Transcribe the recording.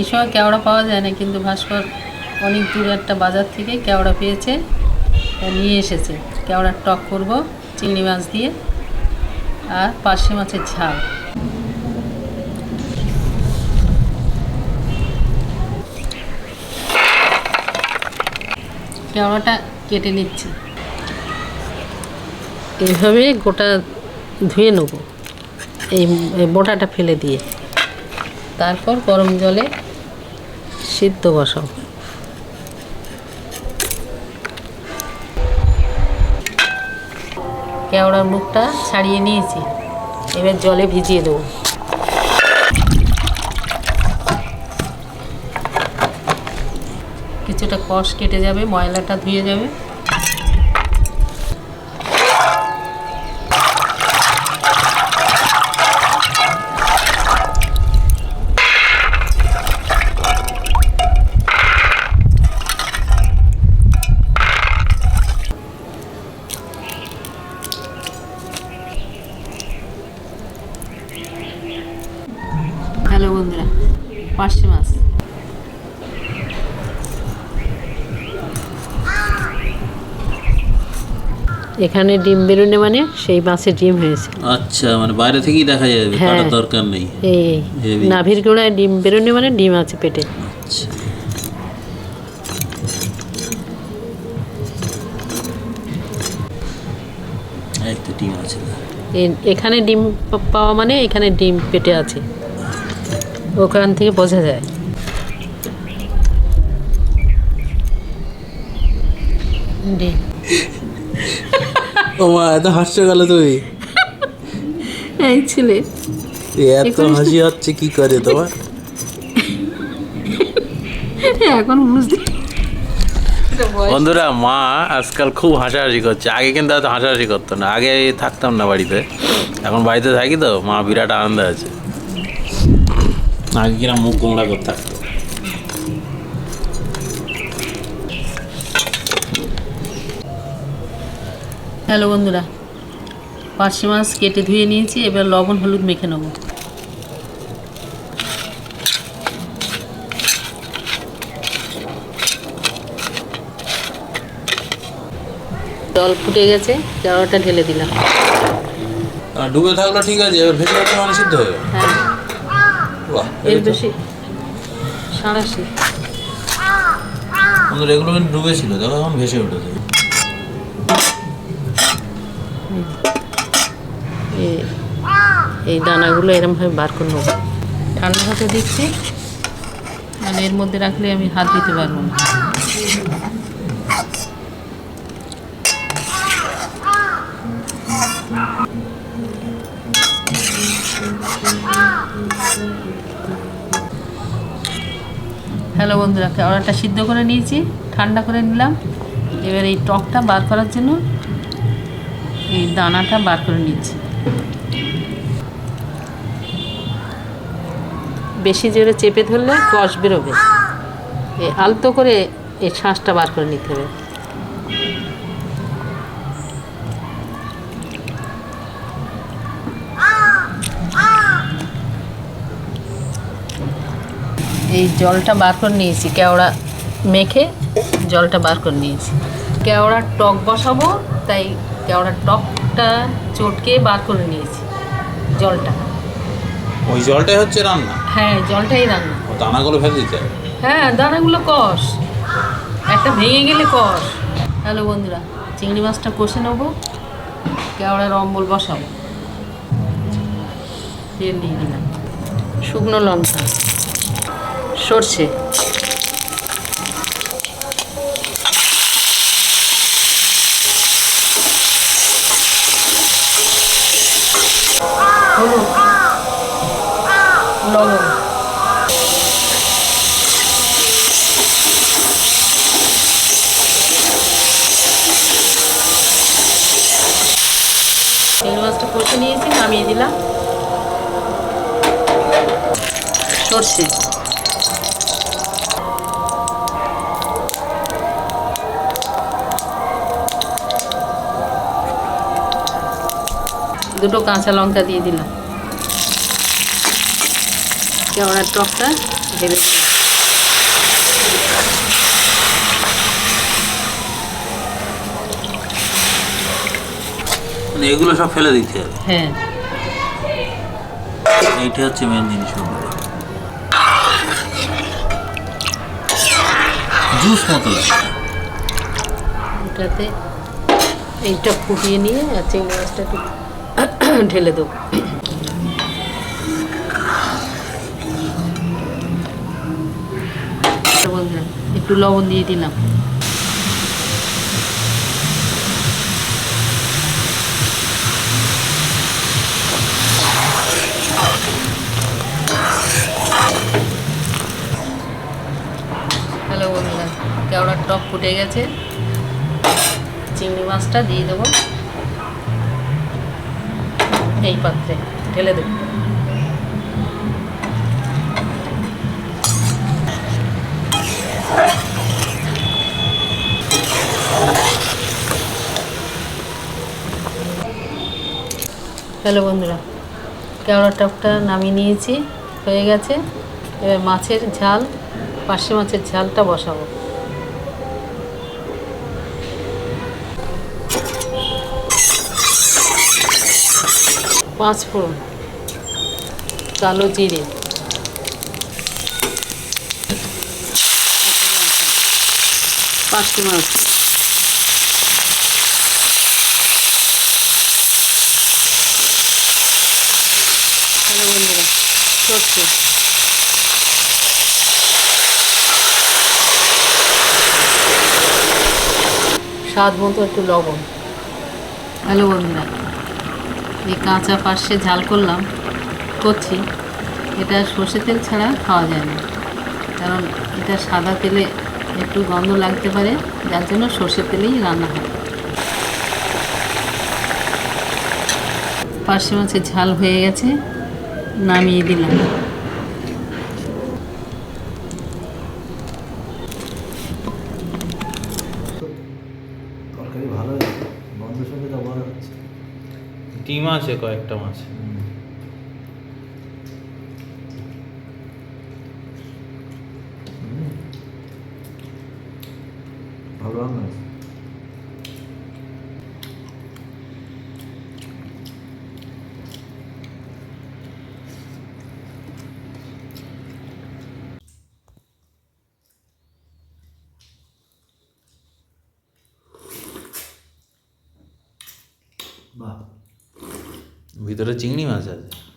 এই সময় কেওড়া পাওয়া যায় না, কিন্তু ভাস্কর অনেক দূরে একটা বাজার থেকে কেওড়া পেয়েছে নিয়ে এসেছে। কেওড়ার টক করব, চিংড়ি মাছ দিয়ে, আর পার্শে মাছের ঝাল। কেওড়াটা কেটে নিচ্ছি। এইভাবে গোটা ধুয়ে নেব এই বোটাটা ফেলে দিয়ে। তারপর গরম জলে সিদ্ধ বসাও। কেওড়ার মুখটা ছাড়িয়ে নিয়েছি। এবার জলে ভিজিয়ে দেবো। কিছুটা কষ কেটে যাবে, ময়লাটা ধুয়ে যাবে। পার্শে মাছ। এখানে ডিম বেরোনে মানে সেই মাছের ডিম হয়েছে। আচ্ছা মানে বাইরে থেকেই দেখা যাবে হ্যাঁ। কাটার দরকার নেই। এই নাভির গোড়ায় ডিম বেরোনে মানে ডিম আছে পেটে। আচ্ছা। এই তো ডিম আছে। এখানে ডিম পাওয়া মানে এখানে ডিম পেটে আছে। ওখান থেকে বোঝা যায়। ও মা এত হাসছো গেল তুই এই ছেলে। এত হাসি হচ্ছে কি করে তোমার? এখন বুঝতে বন্ধুরা মা আজকাল খুব হাসাহাসি করছে। আগে কিন্তু এত হাসাহাসি করতো না। আগে থাকতাম না বাড়িতে। এখন বাড়িতে থাকি তো মা বিরাট আনন্দ আছে। আগে কিনা মুখ গোমড়া করে থাকতো হ্যালো বন্ধুরা পার্শে মাছ কেটে ধুয়ে নিয়েছি এবার লবণ হলুদ মেখে নেব। জল ফুটে গেছে জলটা ঢেলে দিলাম। ডুবে থাকল ঠিক আছে এবার ভেতরে একটা মানে সিদ্ধ হয়ে হ্যাঁ। এর। বেশি? সাঁড়াশি বন্ধুরা এগুলো কিন্তু ডুবে ছিল দেখো এখন ভেসে উঠেছে। এই দানাগুলো এরমভাবে বার করে নেব। ঠান্ডা হতে দিচ্ছি মানে এর মধ্যে রাখলে আমি হাত দিতে পারব না। হ্যালো বন্ধুরা কেওড়াটা সিদ্ধ করে নিয়েছি, ঠান্ডা করে নিলাম। এবার এই টকটা বার করার জন্য এই দানাটা বার করে নিচ্ছি। বেশি জোরে চেপে ধরলে কষ বেরোবে। এই আলতো করে এই শ্বাসটা বার করে নিতে হবে। এই জলটা বার করে নিয়েছি কেওড়া মেখে জলটা বার করে নিয়েছি। কেওড়ার টক বসাবো তাই কেওড়ার টকটা চটকে বার করে নিয়েছি জলটা। ওই জলটাই হচ্ছে রান্না? হ্যাঁ জলটাই রান্না। দানাগুলো ফেলে দিতে হ্যাঁ দানাগুলো কষ। একটা ভেঙে গেলে কষ। হ্যালো বন্ধুরা চিংড়ি মাছটা কষে নেব কেওড়ার অম্বল বসাবো। তেল দিয়ে দিলাম। শুকনো লঙ্কা। সর্ষে হলুদ লবণ চিংড়ি মাছটা কষে নিয়েছি নামিয়ে দিলাম। সর্ষে দুটো কাঁচা লঙ্কা দিয়ে দিলাম। কেওড়ার টকটা ঢেলে দিলাম মানে এগুলো সব ফেলে দিতে হবে। হ্যাঁ। এইটা হচ্ছে মেন জিনিস জুস মতো এটাতে এইটা ফুটিয়ে নিয়ে আর চিংড়ি মাছটা ঢেলে দেবো। আচ্ছা একটু লবণ দিয়ে দিলাম। হ্যালো, বন্ধুরা, কেওড়ার টক ফুটে গেছে। চিংড়ি মাছটা দিয়ে দেবো। এই পাত্রে ঢেলে দেবো। হ্যালো বন্ধুরা, কেওড়া টকটা নামিয়ে নিয়েছি, হয়ে গেছে। এবার মাছের ঝাল পার্শে মাছের ঝালটা বসাবো। পাঁচ ফোড়ন কালো জিরে। পাঁচটি মাছ হ্যালো বন্ধুরা সরষে। স্বাদ মতো একটু লবণ। হ্যালো বন্ধুরা। এই কাঁচা পার্শ্বে ঝাল করলাম, করছি। এটা সর্ষে তেল ছাড়া খাওয়া যায় না। কারণ এটা সাদা তেলে একটু গন্ধ লাগতে পারে, যার জন্য সর্ষে তেলেই রান্না হয়। পার্শে মাছের ঝাল হয়ে গেছে, নামিয়ে দিলাম। তরকারি ভালো হয়েছে বন্ধ সঙ্গে হচ্ছে ডিম আছে কয়েকটা মাছ। ভালো বাহ। ভিতরে চিংড়ি মাছ আছে।